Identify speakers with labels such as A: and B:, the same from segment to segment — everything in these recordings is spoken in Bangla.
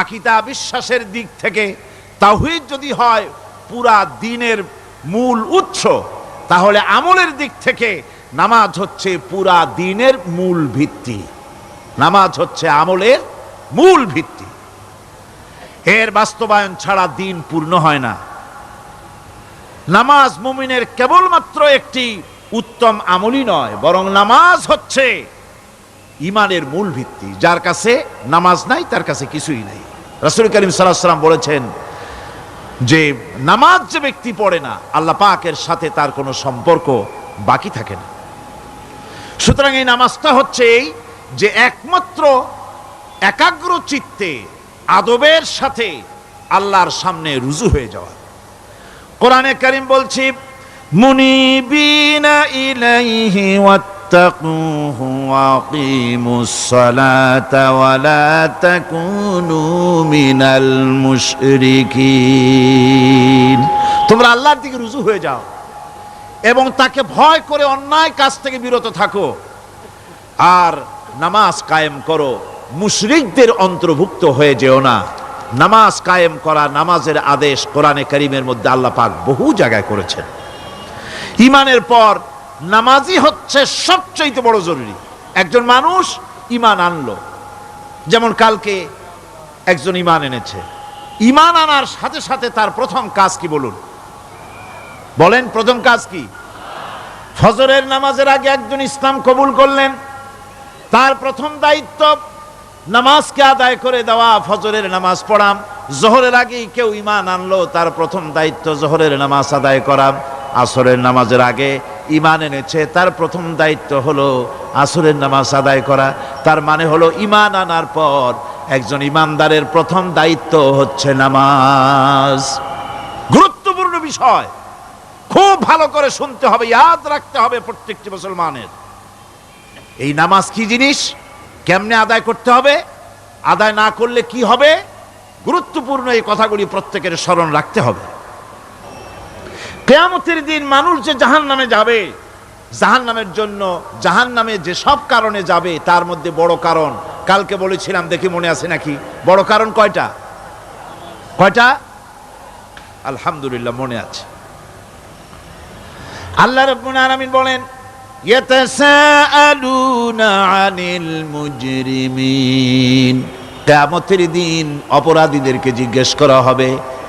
A: আকিদা বিশ্বাসের দিক থেকে তাওহীদ যদি হয় পুরা দিনের মূল উৎস, তাহলে আমলের দিক থেকে নামাজ হচ্ছে পুরা দিনের মূল ভিত্তি। নামাজ হচ্ছে আমলের মূল ভিত্তি। এর বাস্তবায়ন ছাড়া দিন পূর্ণ হয় না। নামাজ মুমিনের কেবলমাত্র একটি উত্তম আমলই নয়, বরং নামাজ হচ্ছে ইমানের মূল ভিত্তি। যার কাছে নামাজ নাই, তার কাছে কিছুই নাই। রাসূল করিম সাল্লাম বলেছেন যে, নামাজ যে ব্যক্তি পড়ে না, আল্লাহ পাকের সাথে তার কোনো সম্পর্ক বাকি থাকে না। সুতরাং এই নামাজটা হচ্ছে এই যে, একমাত্র একাগ্র চিত্তে, আদবের সাথে আল্লাহর সামনে রুজু হয়ে যাওয়া। কোরআনে করিম বলছি মুনি মুনিবিনা ইলাইহি ওয়াত্তাকুহু ওয়াকিমুস সালাতা ওয়া লা তাকুনু মিনাল মুশরিকিন তোমরা আল্লাহর দিকে রুজু হয়ে যাও এবং তাকে ভয় করে অন্যায় কাজ থেকে বিরত থাকো। আর নামাজ কায়েম করো। মুশরিকদের অন্তর্ভুক্ত হয়ে যেও না। নামাজ কায়েম করা নামাজের আদেশ কোরআনে করিমের মধ্যে আল্লাহ পাক বহু জায়গায় করেছেন। ইমানের পর নামাজই হচ্ছে সবচাইতে বড় জরুরি। একজন মানুষ ইমান আনলো। যেমন কালকে একজন ইমান এনেছে। ইমান আনার সাথে সাথে তার প্রথম কাজ কি বলুন? বলেন, প্রথম কাজ কি? ফজরের নামাজের আগে একজন ইসলাম কবুল করলেন। তার প্রথম দায়িত্ব, নামাজকে আদায় করে দেওয়া, ফজরের নামাজ পড়াম জহরের আগেই কেউ ইমান আনলো, তার প্রথম দায়িত্ব জহরের নামাজ আদায় করা। আসরের নামাজের আগে ইমান এনেছে, তার প্রথম দায়িত্ব হলো আসরের নামাজ আদায় করা। তার মানে হলো ইমান আনার পর একজন ইমানদারের প্রথম দায়িত্ব হচ্ছে নামাজ। গুরুত্বপূর্ণ বিষয়। খুব ভালো করে শুনতে হবে, ইয়াদ রাখতে হবে প্রত্যেকটি মুসলমানের। এই নামাজ কি জিনিস? কেমনে আদায় করতে হবে? আদায় না করলে কি হবে? গুরুত্বপূর্ণ এই কথাগুলি প্রত্যেকের স্মরণ রাখতে হবে। কেয়ামতের দিন মানুষ যে জাহান নামে যাবে জাহান নামের জন্য জাহান নামে যে সব কারণে যাবে, তার মধ্যে বড় কারণ। কালকে বলেছিলাম, দেখি মনে আছে নাকি? বড় কারণ কয়টা? কয়টা? আলহামদুলিল্লাহ, মনে আছে। আল্লাহ রব্বুল আলামিন বলেন, ইয়াতাসাআলুনা আনিল মুজরিমিন। কিয়ামতের দিন অপরাধীদেরকে জিজ্ঞেস করা হবে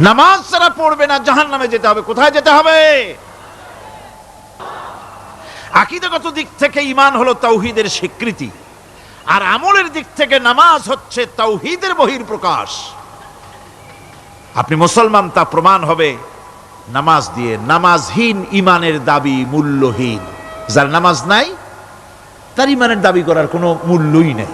A: নামাজ যারা পড়বে না, জাহান্নামে যেতে হবে। কোথায় যেতে হবে? আকিদাগত দিক থেকে ইমান হলো তাওহীদের স্বীকৃতি। আর আমলের দিক থেকে নামাজ হচ্ছে তাওহীদের বহির প্রকাশ আপনি মুসলমান, তা প্রমাণ হবে নামাজ দিয়ে। নামাজহীন ইমানের দাবি মূল্যহীন। যার নামাজ নাই, তার ইমানের দাবি করার কোনো মূল্যই নেই।